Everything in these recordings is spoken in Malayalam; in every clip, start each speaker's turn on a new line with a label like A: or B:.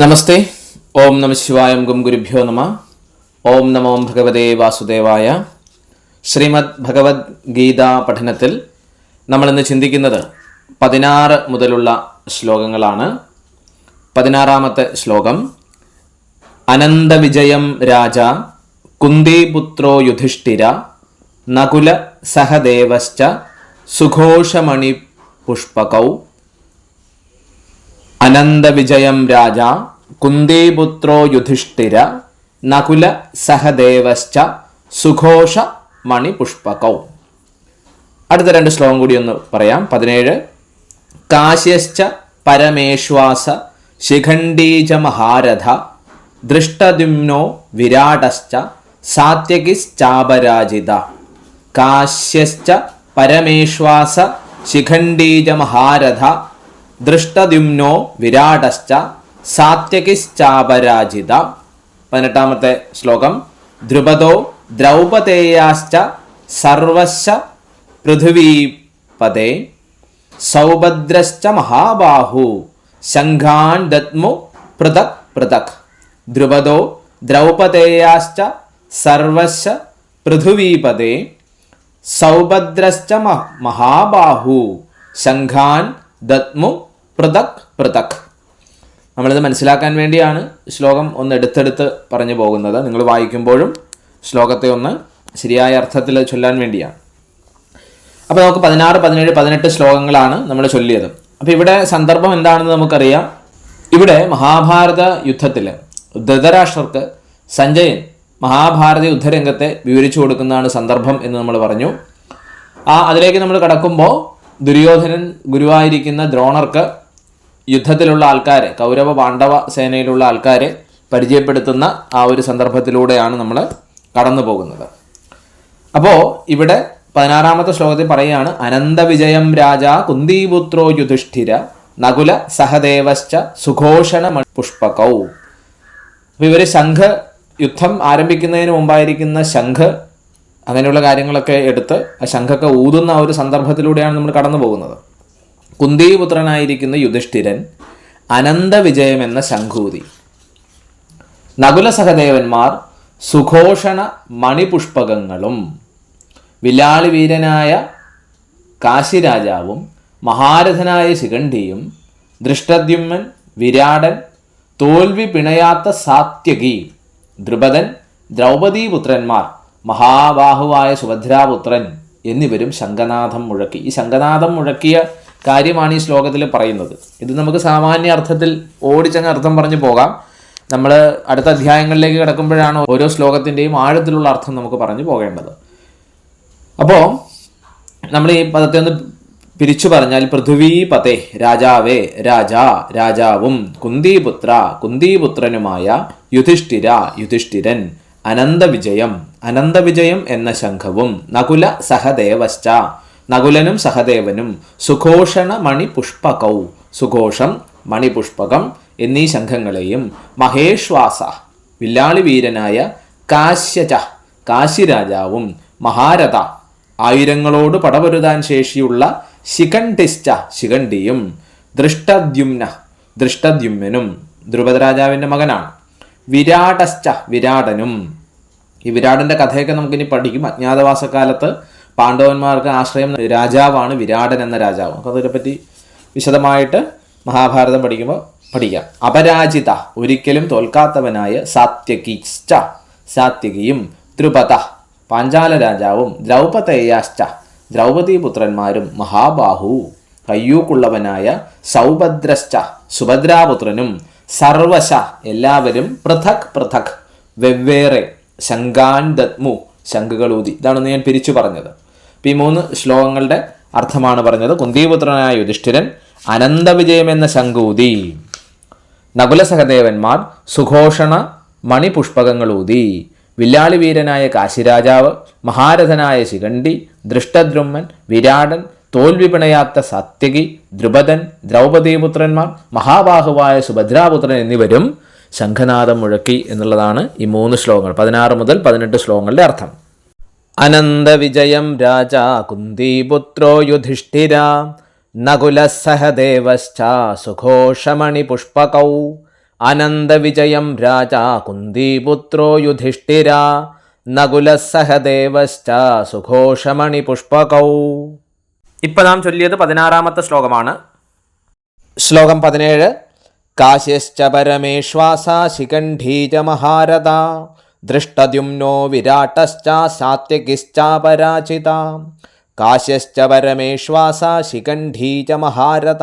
A: നമസ്തേ. ഓം നമ ശിവായം ഗും ഗുരുഭ്യോ നമ. ഓം നമോ ഭഗവതേ വാസുദേവായ. ശ്രീമദ് ഭഗവത്ഗീതാ പഠനത്തിൽ പഠനത്തിൽ നമ്മളിന്ന് ചിന്തിക്കുന്നത് പതിനാറ് മുതലുള്ള ശ്ലോകങ്ങളാണ്. പതിനാറാമത്തെ ശ്ലോകം. അനന്തവിജയം രാജ കുന്തിപുത്രോ യുധിഷ്ഠിര നകുല സഹദേവശ്ച സുഘോഷമണി പുഷ്പകൗ അനന്തവിജയം രാജ കുന്തിപുത്രോ യുധിഷ്ഠിര നകുല സഹദേവശ്ച സുഘോഷ മണിപുഷ്പകൗ. അടുത്ത രണ്ട് ശ്ലോകം കൂടി ഒന്ന് പറയാം. പതിനേഴ്. കാശ്യശ്ച പരമേശ്വാസ ശിഖണ്ഡീജ മഹാരഥ ദൃഷ്ടദ്യുമ്നോ വിരാടശ്ച സാത്യകിശ്ചാപരാജിത. കാശ്യശ്ച പരമേശ്വാസ ശിഖണ്ഡീജ മഹാരഥ ദൃഷ്ടദ്യുമ്നോ വിരാടശ്ച സാത്യകിശ്ചാപരാജിത. പതിനെട്ടാമത്തെ ശ്ലോകം. ധ്രുപദോ ദ്രൗപദേയാശ്ച സർവശ പൃഥിവീപദേ. സൗഭദ്രശ്ച മഹാബാഹു ശംഖാൻ ദത്മു പൃഥക് പൃഥക്. ധ്രുപദോ ദ്രൗപദേയാശ്ച സർവശ പൃഥിവീപദേ. സൗഭദ്രശ്ച മഹാബാഹു ശംഖാൻ ദത്മു പൃഥക് പൃഥക്. നമ്മളിത് മനസ്സിലാക്കാൻ വേണ്ടിയാണ് ശ്ലോകം ഒന്ന് എടുത്തെടുത്ത് പറഞ്ഞു പോകുന്നത്. നിങ്ങൾ വായിക്കുമ്പോഴും ശ്ലോകത്തെ ഒന്ന് ശരിയായ അർത്ഥത്തിൽ ചൊല്ലാൻ വേണ്ടിയാണ്. അപ്പോൾ നമുക്ക് പതിനാറ് പതിനേഴ് പതിനെട്ട് ശ്ലോകങ്ങളാണ് നമ്മൾ ചൊല്ലിയത്. അപ്പോൾ ഇവിടെ സന്ദർഭം എന്താണെന്ന് നമുക്കറിയാം. ഇവിടെ മഹാഭാരത യുദ്ധത്തിൽ ധൃതരാഷ്ട്രർക്ക് സഞ്ജയൻ മഹാഭാരത യുദ്ധരംഗത്തെ വിവരിച്ചു കൊടുക്കുന്നതാണ് സന്ദർഭം എന്ന് നമ്മൾ പറഞ്ഞു. ആ അതിലേക്ക് നമ്മൾ കടക്കുമ്പോൾ ദുര്യോധനൻ ഗുരുവായിരിക്കുന്ന ദ്രോണർക്ക് യുദ്ധത്തിലുള്ള ആൾക്കാർ കൗരവ പാണ്ഡവ സേനയിലുള്ള ആൾക്കാരെ പരിചയപ്പെടുത്തുന്ന ആ ഒരു സന്ദർഭത്തിലൂടെയാണ് നമ്മൾ കടന്നു പോകുന്നത് അപ്പോൾ ഇവിടെ പതിനാറാമത്തെ ശ്ലോകത്തിൽ പറയുകയാണ് അനന്തവിജയം രാജ കുന്തിപുത്രോ യുധിഷ്ഠിര നകുല സഹദേവശ്ച സുഘോഷണ പുഷ്പകൗ. അപ്പോൾ ഇവർ ശംഖ് യുദ്ധം ആരംഭിക്കുന്നതിന് മുമ്പായിരിക്കുന്ന ശംഖ് അങ്ങനെയുള്ള കാര്യങ്ങളൊക്കെ എടുത്ത് ആ ശംഖൊക്കെ ഊതുന്ന ആ ഒരു സന്ദർഭത്തിലൂടെയാണ് നമ്മൾ കടന്നു പോകുന്നത് കുന്തിപുത്രനായിരിക്കുന്ന യുധിഷ്ഠിരൻ അനന്തവിജയം എന്ന ശംഖൂതി. നകുല സഹദേവന്മാർ സുഘോഷണ മണിപുഷ്പകങ്ങളും വില്ലാളി വീരനായ കാശിരാജാവും മഹാരഥനായ ശിഖണ്ഡിയും ദൃഷ്ടദ്യുമ്മൻ വിരാടൻ തോൽവി പിണയാത്ത സാത്യകി ദ്രുപദൻ ദ്രൗപദീപുത്രന്മാർ മഹാബാഹുവായ സുഭദ്രാപുത്രൻ എന്നിവരും ശംഖനാഥം മുഴക്കി. ഈ ശംഖനാഥം മുഴക്കിയ കാര്യമാണ് ഈ ശ്ലോകത്തിൽ പറയുന്നത്. ഇത് നമുക്ക് സാമാന്യ അർത്ഥത്തിൽ ഓടിച്ചങ്ങ് അർത്ഥം പറഞ്ഞു പോകാം. നമ്മൾ അടുത്ത അധ്യായങ്ങളിലേക്ക് കിടക്കുമ്പോഴാണ് ഓരോ ശ്ലോകത്തിന്റെയും ആഴത്തിലുള്ള അർത്ഥം നമുക്ക് പറഞ്ഞു പോകേണ്ടത്. അപ്പോൾ നമ്മൾ ഈ പദത്തെ ഒന്ന് പിരിച്ചു പറഞ്ഞാൽ പൃഥ്വീപതേ രാജാവേ രാജാ രാജാവും കുന്തിപുത്ര കുന്തിപുത്രനുമായ യുധിഷ്ഠിര യുധിഷ്ഠിരൻ അനന്തവിജയം അനന്തവിജയം എന്ന ശംഖവും നകുല സഹദേവശ്ച നകുലനും സഹദേവനും. സുഘോഷണ മണിപുഷ്പകൗ. സുഘോഷം മണിപുഷ്പകം എന്നീ ശംഖങ്ങളെയും മഹേശ്വാസ വില്ലാളി വീരനായ കാശ്യച കാശിരാജാവും മഹാരഥ ആയിരങ്ങളോട് പടപൊരുതാൻ ശേഷിയുള്ള ശിഖണ്ഡിശ്ച ശിഖണ്ഡിയും ദൃഷ്ടദ്യുമ്ന ദൃഷ്ടദ്യുമ്നും ധ്രുപദരാജാവിന്റെ മകനാണ്. വിരാടശ്ച വിരാടനും. ഈ വിരാടന്റെ കഥയൊക്കെ നമുക്കിനി പഠിക്കും. അജ്ഞാതവാസക്കാലത്ത് പാണ്ഡവന്മാർക്ക് ആശ്രയം രാജാവാണ് വിരാടൻ എന്ന രാജാവ്. അപ്പോൾ അതിനെപ്പറ്റി വിശദമായിട്ട് മഹാഭാരതം പഠിക്കുമ്പോൾ പഠിക്കാം. അപരാജിത ഒരിക്കലും തോൽക്കാത്തവനായ സാത്യകിശ്ച സാത്യകിയും ദ്രുപദ പാഞ്ചാല രാജാവും ദ്രൗപദേയാശ്ച ദ്രൗപദീ പുത്രന്മാരും മഹാബാഹു കയ്യൂക്കുള്ളവനായ സൗഭദ്രശ്ച സുഭദ്രാപുത്രനും സർവശ എല്ലാവരും പൃഥക് പൃഥക് വെവ്വേറെ ശങ്കാൻ ദത്മു ശംഖുകളൂതി ഇതാണ് ഞാൻ പിരിച്ചു പറഞ്ഞത്. ഈ മൂന്ന് ശ്ലോകങ്ങളുടെ അർത്ഥമാണ് പറഞ്ഞത്. കുന്തിപുത്രനായ യുധിഷ്ഠിരൻ അനന്തവിജയം എന്ന ശംഖൂതി നകുല സഹദേവന്മാർ സുഘോഷണ മണിപുഷ്പകങ്ങളൂതി. വില്ലാളി വീരനായ കാശിരാജാവ് മഹാരഥനായ ശിഖണ്ഡി ദൃഷ്ടദ്രുമ്മൻ വിരാടൻ തോൽവിപിണയാത്ത സത്യകി ദ്രുപദൻ ദ്രൗപദീപുത്രന്മാർ മഹാബാഹുവായ സുഭദ്രാപുത്രൻ എന്നിവരും ശംഖനാഥം മുഴക്കി എന്നുള്ളതാണ് ഈ മൂന്ന് ശ്ലോകങ്ങൾ പതിനാറ് മുതൽ പതിനെട്ട് ശ്ലോകങ്ങളുടെ അർത്ഥം. അനന്തവിജയം രാജാ കുന്തിപുത്രോ യുധിഷ്ഠിര നകുലസഹദേവശ്ച സുഘോഷമണിപുഷ്പകൗ. അനന്തവിജയം രാജാ കുന്തിപുത്രോ യുധിഷ്ഠിര നകുലസഹദേവശ്ച സുഘോഷമണി പുഷ്പകൗ ഇപ്പം നാം ചൊല്ലിയത് പതിനാറാമത്തെ ശ്ലോകമാണ്. ശ്ലോകം പതിനേഴ്. കാശ്യശ്ച പരമേശ്വാസ ശിഖണ്ഡീജ മഹാരഥ ദൃഷ്ടദ്യുമ്നോ വിരാട്ടശ്ച സാത്യകിശ്ച പരാജിത. കാശ്യശ്ച പരമേശ്വാസ ശിഖണ്ഡീച മഹാരഥ.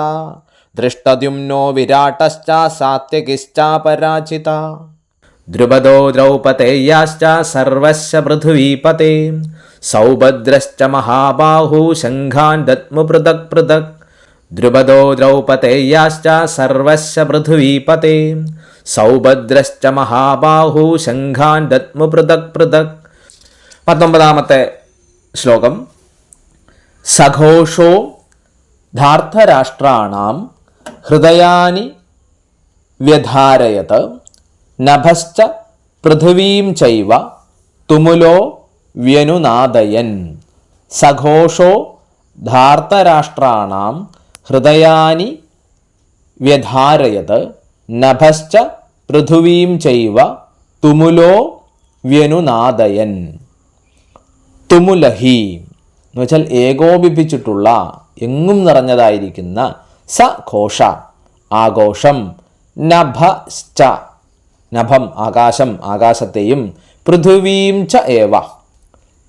A: ദൃഷ്ടദ്യുമ്നോ വിരാട്ടശ്ച സാത്യകിശ്ച പരാജിത. ദ്രുപദോ ദ്രൗപതേയാശ്ച സർവസ്യ പൃഥ്വീപതേ. സൗഭദ്രശ്ച മഹാബാഹു ശംഖാൻ ദത്മു പൃഥക് പൃഥക്. ദ്രുപദോ ദ്രൗപതേയാശ്ച സർവസ്യ പൃഥ്വീപതേ. സൗഭദ്രശ്ച മഹാബാഹു ശംഖാൻ ദത്മു പൃഥക് പൃഥക്. പത്തൊമ്പതാമത്തെ ശ്ലോകം. സഘോഷോ ധാർത്ഥരാഷ്ട്രാണാം ഹൃദയാനി വ്യധാരയത് നഭശ്ച പൃഥിവീം ചൈവ തുമുലോ വ്യനുനാദയൻ. സഘോഷോ ധാർത്തരാഷ്ട്രാണാം ഹൃദയാനി വ്യധാരയത് നഭശ്ച പൃഥുവീം ചൈവ തുമുലോ വ്യനുനാദയൻ. തുമുലഹി എന്ന് വെച്ചാൽ ഏകോപിപ്പിച്ചിട്ടുള്ള എങ്ങും നിറഞ്ഞതായിരിക്കുന്ന സ ഘോഷ ആഘോഷം നഭശ്ച നഭം ആകാശം ആകാശത്തെയും പൃഥുവീം ച ഏവ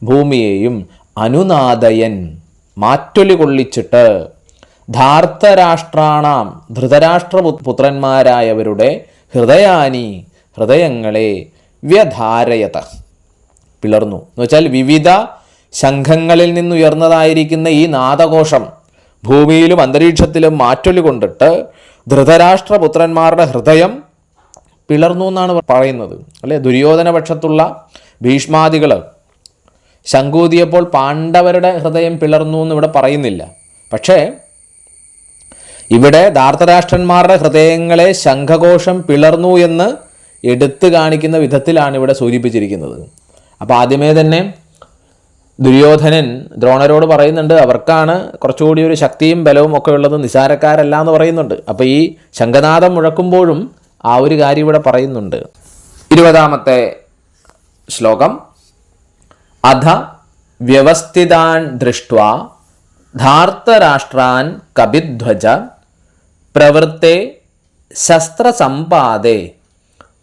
A: ഭൂമിയെയും അനുനാദയൻ മാറ്റൊലി കൊള്ളിച്ചിട്ട്. ധാർത്തരാഷ്ട്രാണാം. ധൃതരാഷ്ട്ര പുത്രന്മാരായവരുടെ ഹൃദയാനി ഹൃദയങ്ങളെ വ്യധാരയത. പിളർന്നു. എന്ന് വെച്ചാൽ വിവിധ ശംഖങ്ങളിൽ നിന്നുയർന്നതായിരിക്കുന്ന ഈ നാദഘോഷം ഭൂമിയിലും അന്തരീക്ഷത്തിലും മാറ്റൊലി കൊണ്ടിട്ട് ധൃതരാഷ്ട്രപുത്രന്മാരുടെ ഹൃദയം പിളർന്നു എന്നാണ് പറയുന്നത്. അല്ലേ? ദുര്യോധന പക്ഷത്തുള്ള ഭീഷ്മാദികൾ ശങ്കൂതിയപ്പോൾ പാണ്ഡവരുടെ ഹൃദയം പിളർന്നു എന്ന് ഇവിടെ പറയുന്നില്ല. പക്ഷേ ഇവിടെ ധാർത്തരാഷ്ട്രന്മാരുടെ ഹൃദയങ്ങളെ ശംഖഘോഷം പിളർന്നു എന്ന് എടുത്തു കാണിക്കുന്ന വിധത്തിലാണ് ഇവിടെ സൂചിപ്പിച്ചിരിക്കുന്നത്. അപ്പോൾ ആദ്യമേ തന്നെ ദുര്യോധനൻ ദ്രോണരോട് പറയുന്നുണ്ട് അവർക്കാണ് കുറച്ചുകൂടി ഒരു ശക്തിയും ബലവും ഒക്കെ ഉള്ളത് നിസാരക്കാരല്ല എന്ന് പറയുന്നുണ്ട്. അപ്പോൾ ഈ ശംഖനാഥം മുഴക്കുമ്പോഴും ആ ഒരു കാര്യം ഇവിടെ പറയുന്നുണ്ട്. ഇരുപതാമത്തെ ശ്ലോകം. അധ വ്യവസ്ഥിതാൻ ദൃഷ്ട ധാർത്തരാഷ്ട്രാൻ കപിധ്വജ പ്രവൃത്തെ ശസ്ത്രസമ്പാദേ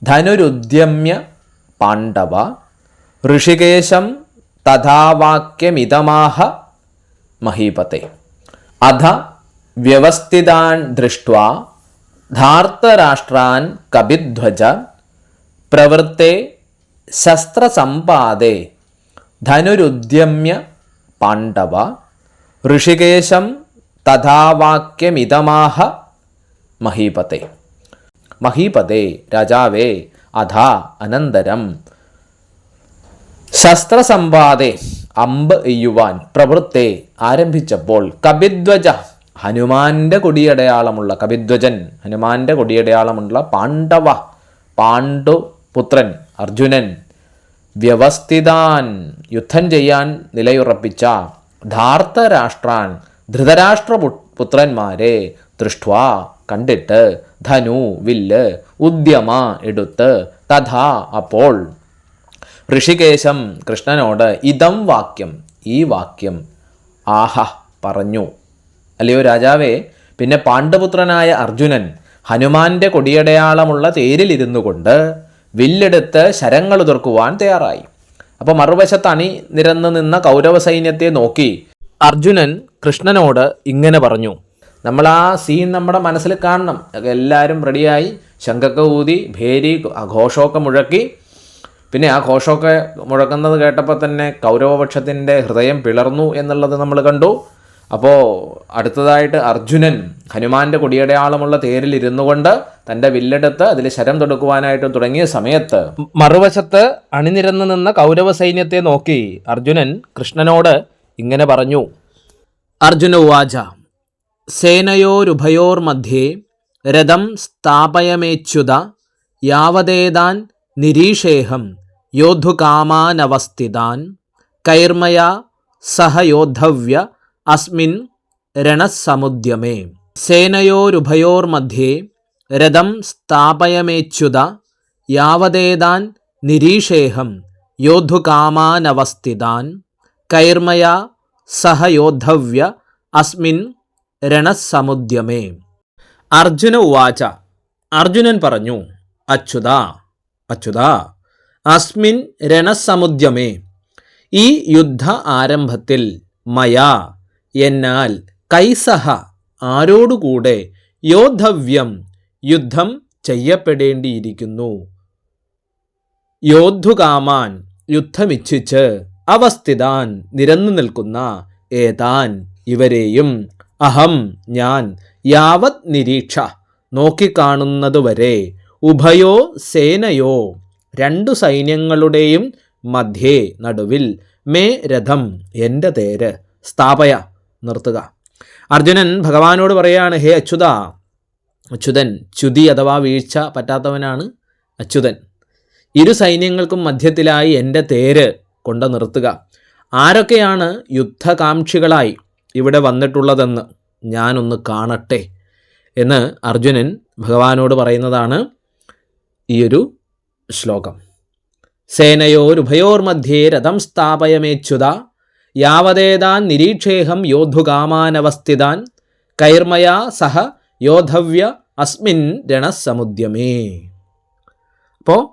A: ധനുരുദ്യമ്യ പാണ്ഡവ ഋഷികേശം തഥാവാക്യമിതമാഹ മഹീപത്തെ. അധ വ്യവസ്ഥിതാൻ ദൃഷ്ട ധാർത്തരാഷ്ട്രാൻ കപിധ്വജ പ്രവൃത്തെ ശസ്ത്രസമ്പാദേ ധനുരുദ്യമ്യ പാണ്ഡവ ഋഷികേശം തഥാവാക്യമിതമാഹ മഹീപത്തെ മഹീപതേ രാജാവേ അധാ അനന്തരം. ശസ്ത്രസമ്പാതെ അമ്പ് എയ്യുവാൻ പ്രവൃത്തെ ആരംഭിച്ചപ്പോൾ കപിധ്വജ ഹനുമാന്റെ കൊടിയടയാളമുള്ള കപിധ്വജൻ ഹനുമാന്റെ കൊടിയടയാളമുള്ള പാണ്ഡവ പാണ്ഡു പുത്രൻ അർജുനൻ വ്യവസ്ഥിതാൻ യുദ്ധം ചെയ്യാൻ നിലയുറപ്പിച്ച ധാർത്തരാഷ്ട്രാൻ ധൃതരാഷ്ട്ര പുത്രന്മാരെ ദൃഷ്ട കണ്ടിട്ട് ധനു വില്ല് ഉദ്യമ എടുത്ത് തഥാ അപ്പോൾ. ഋഷികേശം കൃഷ്ണനോട് ഇതം വാക്യം ഈ വാക്യം ആഹ പറഞ്ഞു. അല്ലയോ രാജാവേ പിന്നെ പാണ്ഡപുത്രനായ അർജുനൻ ഹനുമാന്റെ കൊടിയടയാളമുള്ള തേരിലിരുന്നു കൊണ്ട് വില്ലെടുത്ത് ശരങ്ങൾ ഉതിർക്കുവാൻ തയ്യാറായി. അപ്പോൾ മറുവശത്ത് അണി നിരന്നു നിന്ന കൗരവ സൈന്യത്തെ നോക്കി അർജുനൻ കൃഷ്ണനോട് ഇങ്ങനെ പറഞ്ഞു. നമ്മൾ ആ സീൻ നമ്മുടെ മനസ്സിൽ കാണണം. എല്ലാവരും റെഡിയായി ശംഖൊക്കെ ഊതി ഭേരി ഘോഷമൊക്കെ മുഴക്കി. പിന്നെ ആ ഘോഷമൊക്കെ മുഴക്കുന്നത് കേട്ടപ്പോൾ തന്നെ കൗരവപക്ഷത്തിന്റെ ഹൃദയം പിളർന്നു എന്നുള്ളത് നമ്മൾ കണ്ടു. അപ്പോൾ അടുത്തതായിട്ട് അർജുനൻ ഹനുമാന്റെ കൊടിയടയാളമുള്ള തേരിൽ ഇരുന്നു കൊണ്ട് തന്റെ വില്ലെടുത്ത് അതിൽ ശരം തൊടുക്കുവാനായിട്ട് തുടങ്ങിയ സമയത്ത് മറുവശത്ത് അണിനിരന്നു നിന്ന കൗരവ സൈന്യത്തെ നോക്കി അർജുനൻ കൃഷ്ണനോട് ഇങ്ങനെ പറഞ്ഞു അർജുന ഉവാച സേനയോരുഭയോർമധ്യേ രഥം സ്ഥാപയമേച്യുത യാവതേതാൻ നിരീഷേഹം യോദ്ധുകാമാനവസ്ഥിതാൻ കൈർമയ സഹയോദ്ധവ്യ അസ്മിൻ രണസമുദ്യമേ. സേനയോരുഭയോർമധ്യേ രഥം സ്ഥാപയമേച്യുത യാവദേതാൻ നിരീഷേഹം യോദ്ധുകാമാനവസ്ഥിതാൻ കൈർമയാ സഹ യോദ്ധവ്യ അസ്മിൻ രണസമുദ്യമേ. അർജുന ഉവാച. അർജുനൻ പറഞ്ഞു അച്യുത അച്യുത അസ്മിൻ രണസമുദ്യമേ. ഈ യുദ്ധ ആരംഭത്തിൽ മയാ എന്നാൽ കൈസഹ ആരോടുകൂടെ യോദ്ധവ്യം യുദ്ധം ചെയ്യപ്പെടേണ്ടിയിരിക്കുന്നു. യോദ്ധുകാമാൻ യുദ്ധമിച്ഛിച്ച് അവസ്ഥിതാൻ നിരന്നു നിൽക്കുന്ന ഏതാൻ ഇവരെയും അഹം ഞാൻ യാവത് നിരീക്ഷ. നോക്കിക്കാണുന്നതുവരെ ഉഭയോ സേനയോ രണ്ടു സൈന്യങ്ങളുടെയും മധ്യേ നടുവിൽ മേ രഥം എന്റെ തേര്. സ്ഥാപയ. നിർത്തുക. അർജുനൻ ഭഗവാനോട് പറയുകയാണ് ഹേ അച്യുത അച്യുതൻ ച്യുതി അഥവാ വീഴ്ച പറ്റാത്തവനാണ് അച്യുതൻ. ഇരു സൈന്യങ്ങൾക്കും മധ്യത്തിലായി എന്റെ തേര് കൊണ്ട് നിർത്തുക. ആരൊക്കെയാണ് യുദ്ധകാംക്ഷികളായി ഇവിടെ വന്നിട്ടുള്ളതെന്ന് ഞാനൊന്ന് കാണട്ടെ എന്ന് അർജുനൻ ഭഗവാനോട് പറയുന്നതാണ് ഈ ഒരു ശ്ലോകം. സേനയോരുഭയോർമധ്യേ രഥം സ്ഥാപയമേച്യുത യാവതേതാൻ നിരീക്ഷേഹം യോദ്ധുകാമാനവസ്ഥിതാൻ കൈർമയാ സഹ യോധവ്യ അസ്മിൻ രണസമുദ്യമേ. അപ്പോൾ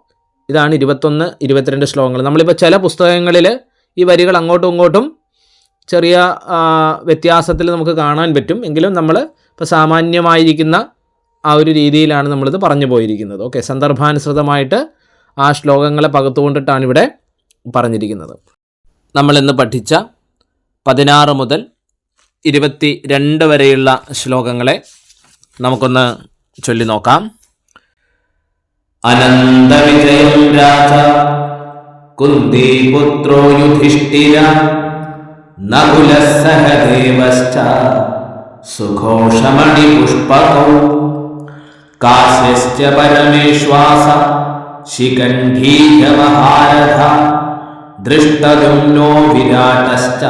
A: ഇതാണ് ഇരുപത്തൊന്ന് ഇരുപത്തിരണ്ട് ശ്ലോകങ്ങൾ. നമ്മളിപ്പോൾ ചില പുസ്തകങ്ങളിൽ ഈ വരികൾ അങ്ങോട്ടും ഇങ്ങോട്ടും ചെറിയ വ്യത്യാസത്തിൽ നമുക്ക് കാണാൻ പറ്റും. എങ്കിലും നമ്മൾ ഇപ്പോൾ സാമാന്യമായിരിക്കുന്ന ആ ഒരു രീതിയിലാണ് നമ്മളിത് പറഞ്ഞു പോയിരിക്കുന്നത്. ഓക്കെ സന്ദർഭാനുസൃതമായിട്ട് ആ ശ്ലോകങ്ങളെ പകർത്തുകൊണ്ടിട്ടാണ് ഇവിടെ പറഞ്ഞിരിക്കുന്നത്. നമ്മളിന്ന് പഠിച്ച പതിനാറ് മുതൽ ഇരുപത്തി രണ്ട് വരെയുള്ള ശ്ലോകങ്ങളെ നമുക്കൊന്ന് ചൊല്ലി നോക്കാം. അനന്തവിജയം രാജ കുന്തിപുത്രോ യുധിഷ്ഠിര നകുലഃ സഹദേവശ്ച സുഘോഷമണിപുഷ്പകൗ കാശ്യശ്ച പരമേശ്വാസ ശിഖണ്ഡീയമഹാരഥ ദൃഷ്ടദുംനോ വിരാടശ്ച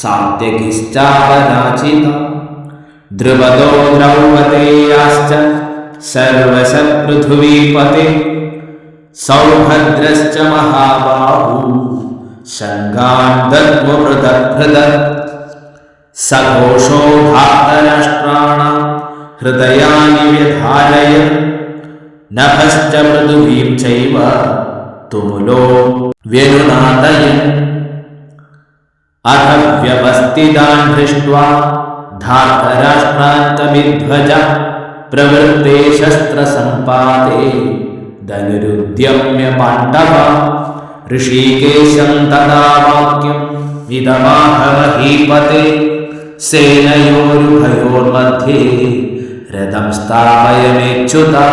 A: സാത്യകിശ്ചാവരാചിത ദ്രുപദോ ദ്രൗപദേയാശ്ച സർവശ പൃഥ്വീപതി സൗഭദ്രശ്ച മഹാബാഹു സഘോഷോധാതരാഷ്ട്രാണ ഹൃദയാനി വ്യധാരയ നഭശ്ച മൃദുവീം ചൈവ തുമുലോ വ്യനുനാദയൻ. അഥ വ്യവസ്ഥിതാൻ ദൃഷ്ട്വാ ധാതരാഷ്ട്രാന്തമിധ്വജ പ്രവൃത്തെ ശസ്ത്രസമ്പാദേ ധനുരുദ്യമ്യ പാണ്ഡവ. ऋषिकेशं तदा वाक्यम् इदमाहमहीपते सेनयोरुभयोर्मध्ये रथं स्थापयमेच्युता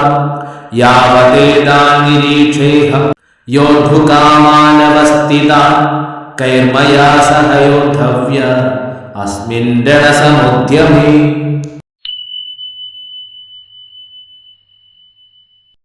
A: यावदेदाङ्गिरीक्षेऽहं योद्धुकामानवस्थिता कैर्मया सह योद्धव्य अस्मिन् रणसमुद्यमे।